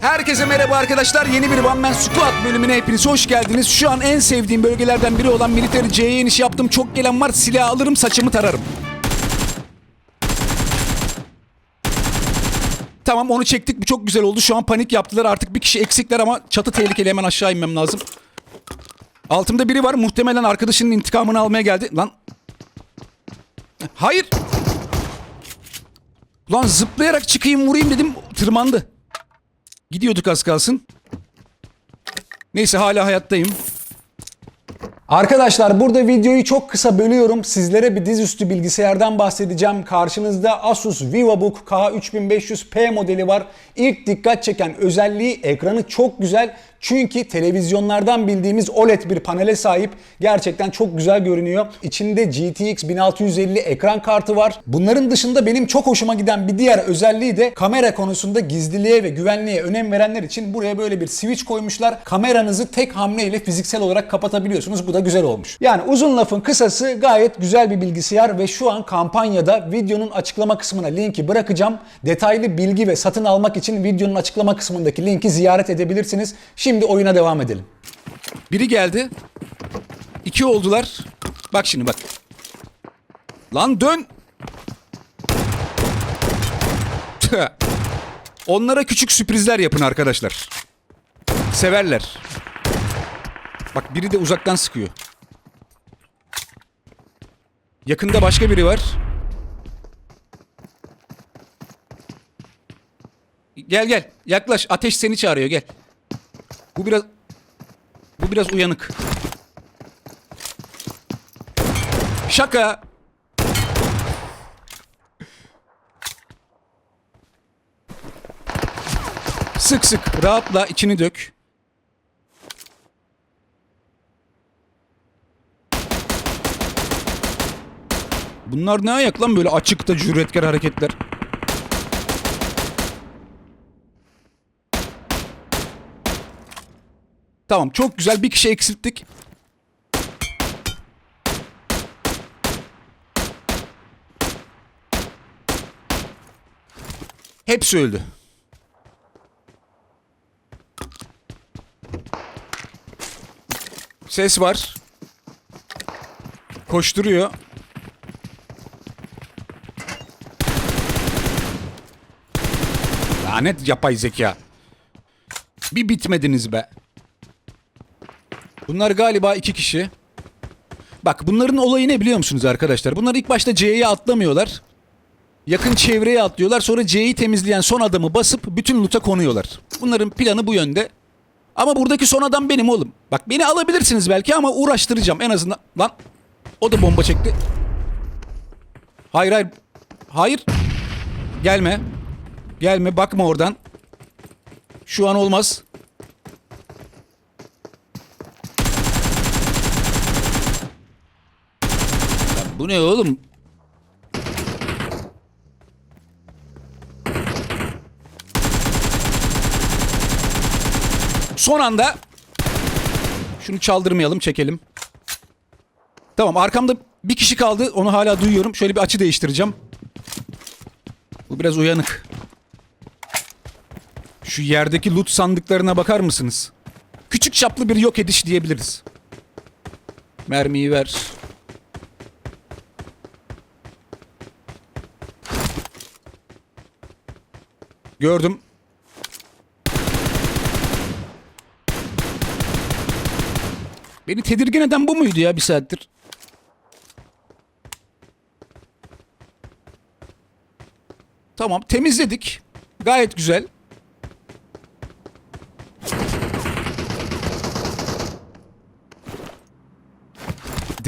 Herkese merhaba arkadaşlar. Yeni bir One Man Squad bölümüne hepiniz hoş geldiniz. Şu an en sevdiğim bölgelerden biri olan Military C'ye iniş yaptım. Çok gelen var. Silah alırım, saçımı tararım. Tamam onu çektik. Bu çok güzel oldu. Şu an panik yaptılar. Artık bir kişi eksikler ama çatı tehlikeli. Hemen aşağı inmem lazım. Altımda biri var. Muhtemelen arkadaşının intikamını almaya geldi. Lan. Hayır. Lan zıplayarak çıkayım vurayım dedim. Tırmandı. Gidiyorduk az kalsın. Neyse hala hayattayım. Arkadaşlar burada videoyu çok kısa bölüyorum. Sizlere bir dizüstü bilgisayardan bahsedeceğim. Karşınızda Asus VivoBook K3500P modeli var. İlk dikkat çeken özelliği ekranı çok güzel. Çünkü televizyonlardan bildiğimiz OLED bir panele sahip. Gerçekten çok güzel görünüyor. İçinde GTX 1650 ekran kartı var. Bunların dışında benim çok hoşuma giden bir diğer özelliği de kamera konusunda gizliliğe ve güvenliğe önem verenler için buraya böyle bir switch koymuşlar. Kameranızı tek hamleyle fiziksel olarak kapatabiliyorsunuz. Bu da güzel olmuş. Yani uzun lafın kısası gayet güzel bir bilgisayar ve şu an kampanyada videonun açıklama kısmına linki bırakacağım. Detaylı bilgi ve satın almak için videonun açıklama kısmındaki linki ziyaret edebilirsiniz. Şimdi oyuna devam edelim. Biri geldi. İki oldular. Bak şimdi bak. Lan dön. Onlara küçük sürprizler yapın arkadaşlar. Severler. Bak biri de uzaktan sıkıyor. Yakında başka biri var. Gel gel. Yaklaş. Ateş seni çağırıyor. Gel. Bu biraz bu biraz uyanık. Şaka. Sık sık rahatla içini dök. Bunlar ne ayak lan böyle açıkta cüretkar hareketler. Tamam çok güzel bir kişi eksilttik. Hepsi öldü. Ses var. Koşturuyor. Lanet yapay zeka. Bir bitmediniz be. Bunlar galiba iki kişi. Bak bunların olayı ne biliyor musunuz arkadaşlar? Bunlar ilk başta C'ye atlamıyorlar. Yakın çevreye atlıyorlar. Sonra C'yi temizleyen son adamı basıp bütün loot'a konuyorlar. Bunların planı bu yönde. Ama buradaki son adam benim oğlum. Bak beni alabilirsiniz belki ama uğraştıracağım en azından. Lan o da bomba çekti. Hayır hayır. Hayır. Gelme. Gelme bakma oradan. Şu an olmaz. Bu ne oğlum? Son anda şunu çaldırmayalım, çekelim. Tamam, arkamda bir kişi kaldı. Onu hala duyuyorum. Şöyle bir açı değiştireceğim. Bu biraz uyanık. Şu yerdeki loot sandıklarına bakar mısınız? Küçük çaplı bir yok ediş diyebiliriz. Mermiyi ver. Gördüm. Beni tedirgin eden bu muydu ya bir saattir? Tamam temizledik. Gayet güzel.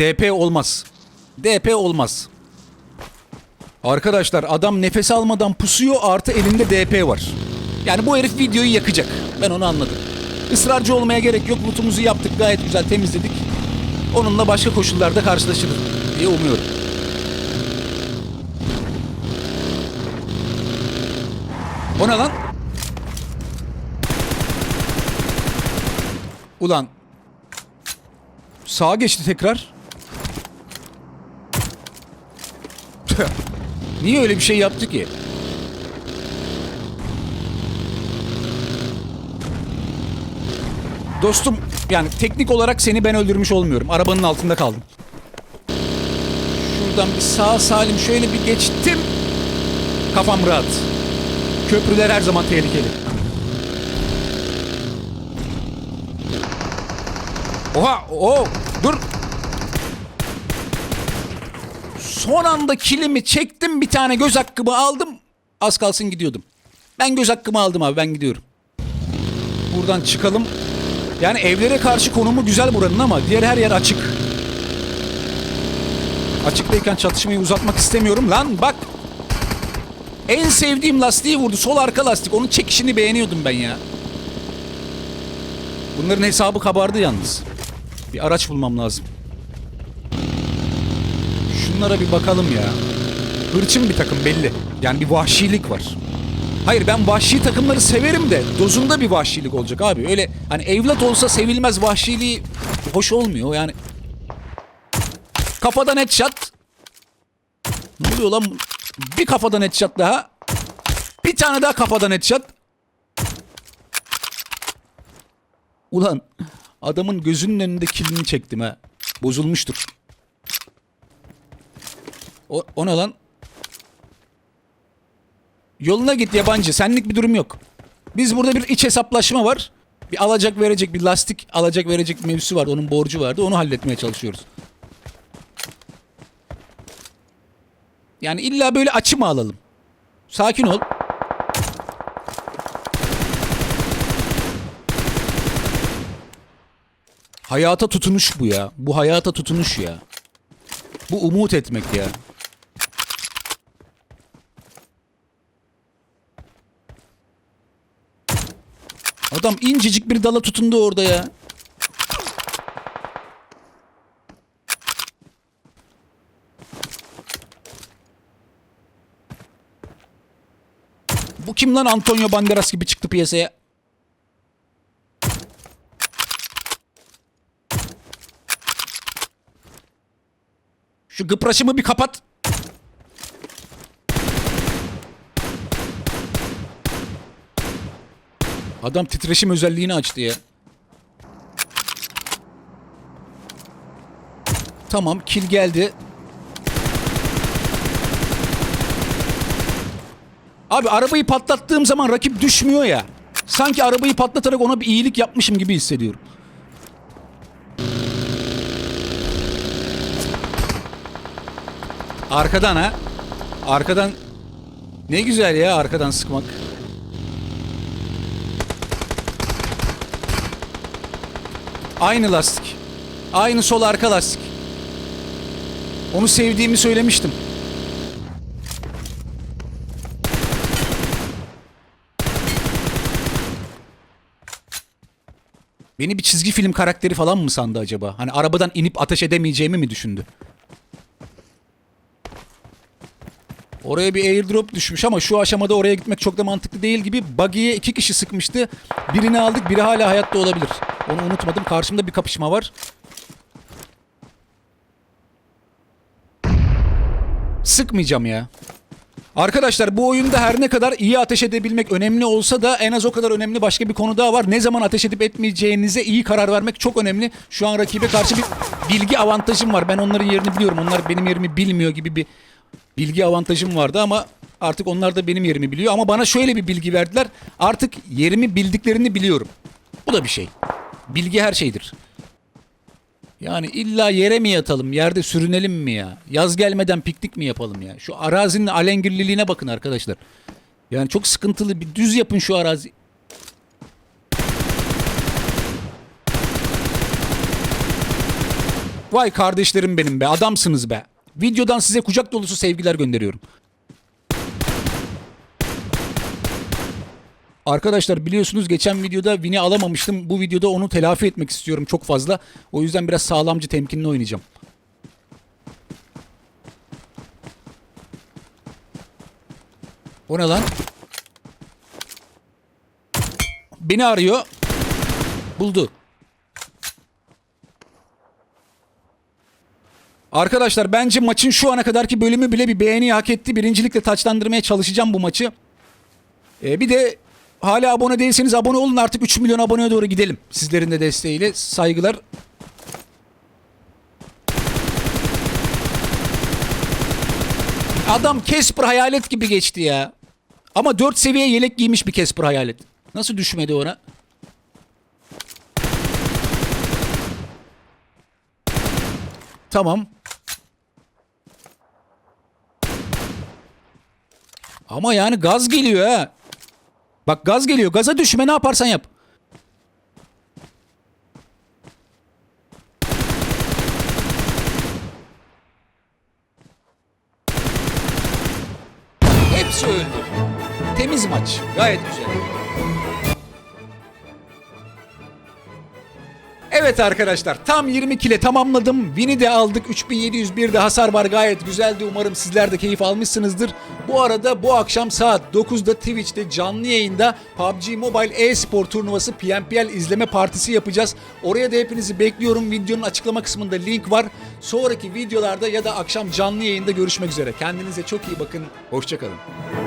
DP olmaz. DP olmaz. Arkadaşlar adam nefes almadan pusuyor artı elinde DP var. Yani bu herif videoyu yakacak. Ben onu anladım. Israrcı olmaya gerek yok. Lootumuzu yaptık gayet güzel temizledik. Onunla başka koşullarda karşılaşırız diye umuyorum. O ne lan? Ulan. Sağa geçti tekrar. Niye öyle bir şey yaptı ki? Dostum yani teknik olarak seni ben öldürmüş olmuyorum. Arabanın altında kaldım. Şuradan bir sağ salim şöyle bir geçtim. Kafam rahat. Köprüler her zaman tehlikeli. Oha! O dur. Son anda kilimi çektim bir tane göz hakkımı aldım. Az kalsın gidiyordum. Ben göz hakkımı aldım abi ben gidiyorum. Buradan çıkalım. Yani evlere karşı konumu güzel buranın ama diğer her yer açık. Açıktayken çatışmayı uzatmak istemiyorum. Lan bak. En sevdiğim lastiği vurdu. Sol arka lastik. Onun çekişini beğeniyordum ben ya. Bunların hesabı kabardı yalnız. Bir araç bulmam lazım. Şunlara bir bakalım ya. Hırçın bir takım belli. Yani bir vahşilik var. Hayır ben vahşi takımları severim de dozunda bir vahşilik olacak abi. Öyle hani evlat olsa sevilmez vahşiliği hoş olmuyor yani. Kafadan headshot. Ne oluyor lan? Bir kafadan headshot daha. Bir tane daha kafadan headshot. Ulan adamın gözünün önünde kilini çektim ha. Bozulmuştur. O, o ne lan? Yoluna git yabancı. Senlik bir durum yok. Biz burada bir iç hesaplaşma var. Bir alacak verecek bir lastik alacak verecek mevzusu vardı. Onun borcu vardı. Onu halletmeye çalışıyoruz. Yani illa böyle açı mı alalım? Sakin ol. Hayata tutunuş bu ya. Bu hayata tutunuş ya. Bu umut etmek ya. Adam incecik bir dala tutundu orada ya. Bu kim lan Antonio Banderas gibi çıktı piyasaya? Şu gıpraşımı bir kapat. Adam titreşim özelliğini açtı ya. Tamam kill geldi. Abi arabayı patlattığım zaman rakip düşmüyor ya. Sanki arabayı patlatarak ona bir iyilik yapmışım gibi hissediyorum. Arkadan ha. Arkadan ne güzel ya arkadan sıkmak. Aynı lastik. Aynı sol arka lastik. Onu sevdiğimi söylemiştim. Beni bir çizgi film karakteri falan mı sandı acaba? Hani arabadan inip ateş edemeyeceğimi mi düşündü? Oraya bir airdrop düşmüş ama şu aşamada oraya gitmek çok da mantıklı değil gibi. Buggy'ye iki kişi sıkmıştı. Birini aldık, biri hala hayatta olabilir. Onu unutmadım. Karşımda bir kapışma var. Sıkmayacağım ya. Arkadaşlar bu oyunda her ne kadar iyi ateş edebilmek önemli olsa da en az o kadar önemli başka bir konu daha var. Ne zaman ateş edip etmeyeceğinize iyi karar vermek çok önemli. Şu an rakibe karşı bir bilgi avantajım var. Ben onların yerini biliyorum. Onlar benim yerimi bilmiyor gibi bir bilgi avantajım vardı ama artık onlar da benim yerimi biliyor. Ama bana şöyle bir bilgi verdiler. Artık yerimi bildiklerini biliyorum. Bu da bir şey. Bilgi her şeydir. Yani illa yere mi yatalım, yerde sürünelim mi ya? Yaz gelmeden piknik mi yapalım ya? Şu arazinin alengirliliğine bakın arkadaşlar. Yani çok sıkıntılı bir düz yapın şu arazi. Vay kardeşlerim benim be, adamsınız be. Videodan size kucak dolusu sevgiler gönderiyorum. Arkadaşlar biliyorsunuz geçen videoda Win'i alamamıştım. Bu videoda onu telafi etmek istiyorum çok fazla. O yüzden biraz sağlamcı temkinli oynayacağım. O ne lan? Beni arıyor. Buldu. Arkadaşlar bence maçın şu ana kadarki bölümü bile bir beğeni hak etti. Birincilikle taçlandırmaya çalışacağım bu maçı. Ee, bir de hala abone değilseniz abone olun artık 3 milyon aboneye doğru gidelim. Sizlerin de desteğiyle saygılar. Adam Casper hayalet gibi geçti ya. Ama 4 seviye yelek giymiş bir Casper hayalet. Nasıl düşmedi ona? Tamam. Ama yani gaz geliyor ha. Bak gaz geliyor. Gaza düşme ne yaparsan yap. Hepsi öldü. Temiz maç. Gayet güzel. Evet arkadaşlar tam 20 kile tamamladım. Win'i de aldık. 3701 de hasar var gayet güzeldi. Umarım sizler de keyif almışsınızdır. Bu arada bu akşam saat 9'da Twitch'te canlı yayında PUBG Mobile e-spor turnuvası PMPL izleme partisi yapacağız. Oraya da hepinizi bekliyorum. Videonun açıklama kısmında link var. Sonraki videolarda ya da akşam canlı yayında görüşmek üzere. Kendinize çok iyi bakın. Hoşçakalın.